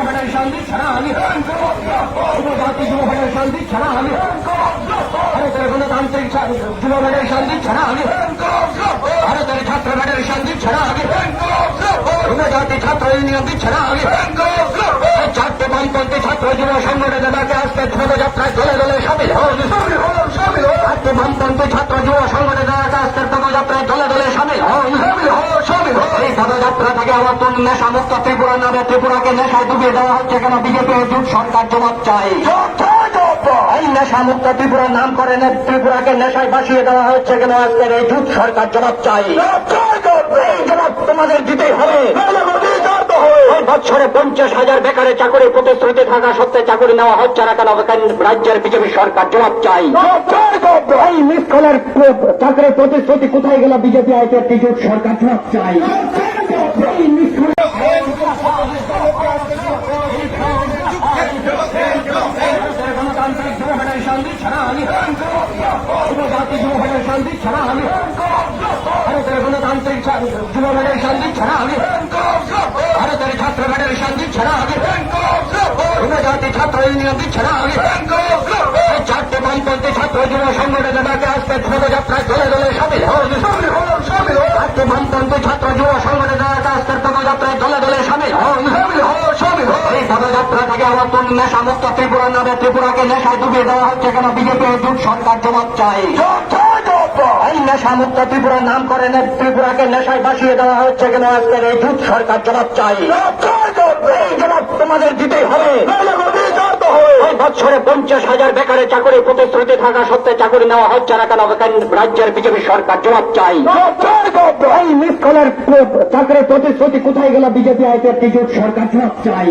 Federation ছাড়া আমি উপজাতি যুব ফেডারেশন ছাড়া আমি ভারতের গণতান্ত্রিক যুব ফেডারেশন ছাড়া আমি ভারতের ছাত্র ফেডারেশন ছাড়া আমি উপজাতি ছাত্র যুব সংগঠনের ডাকে আজকে পদযাত্রায় দলে দলে সামিল হন। চারটে বামপন্থী ছাত্র যুব সংগঠনের ডাকে আজকের পদযাত্রায় দলে দলে সামিল এই পদযাত্রা থেকে আমার তুল নেশা মুক্ত ত্রিপুরা নামে ত্রিপুরাকে নেশায় ডুবিয়ে দেওয়া হচ্ছে কেন? বিজেপি জুট সরকার জবাব চাই এই নেশা মুক্ত ত্রিপুরার নাম করে নে- ত্রিপুরাকে নেশায় বাসিয়ে দেওয়া হচ্ছে কেন? আজকের এই জুট সরকার জবাব চাই জবাব তোমাদের দিতে হবে। পঞ্চাশ হাজার বেকারের চাকরি প্রতিশ্রুতি থাকা সত্ত্বে চাকরি নেওয়া হচ্ছে না কেন? রাজ্যের বিজেপি সরকার? জবাব চাই। এই মিস কলের চাকরির প্রতিশ্রুতি কোথায় গেল? বিজেপি আইতের জুট সরকার জবাব চাই। এই গণতান্ত্রিক ছাড়া আমি গণতান্ত্রিক ফেডারেশন ছাড়া আমি ভারতের ছাত্র ফেডারেশন ছাড়া আমি উপজাতি ছাত্র ইউনিয়ন ছাড়া এই চারটে বামপন্থী ছাত্র যুব সংগঠনের ডাকে আজকে পদযাত্রায় দলে দলে সামিল হন। চারটে বামপন্থী ছাত্র যুব সংগঠনের ডাকে আজকের পদযাত্রায় দলে দলে সামিল হন। এই পদযাত্রা থেকে আমার তুল নেশা মুক্ত ত্রিপুরা নামে ত্রিপুরাকে নেশায় ডুবিয়ে দেওয়া হচ্ছে কেন? বিজেপি জুট সরকার জবাব চাই। এই নেশা মুক্ত ত্রিপুরার নাম করে ত্রিপুরাকে নেশায় বাসিয়ে দেওয়া হচ্ছে কেন? আজকের এই জুট সরকার জবাব চাই। এই জবাব তোমাদের দিতেই হবে। বছরে পঞ্চাশ হাজার বেকারের চাকরি প্রতিশ্রুতি থাকা সত্ত্বে চাকরি নেওয়া হচ্ছে না কেন? রাজ্যের বিজেপি সরকার জবাব চাই। এই মিস কলের চাকরির প্রতিশ্রুতি কোথায় গেল? বিজেপি আইতে জুট সরকার জবাব চাই।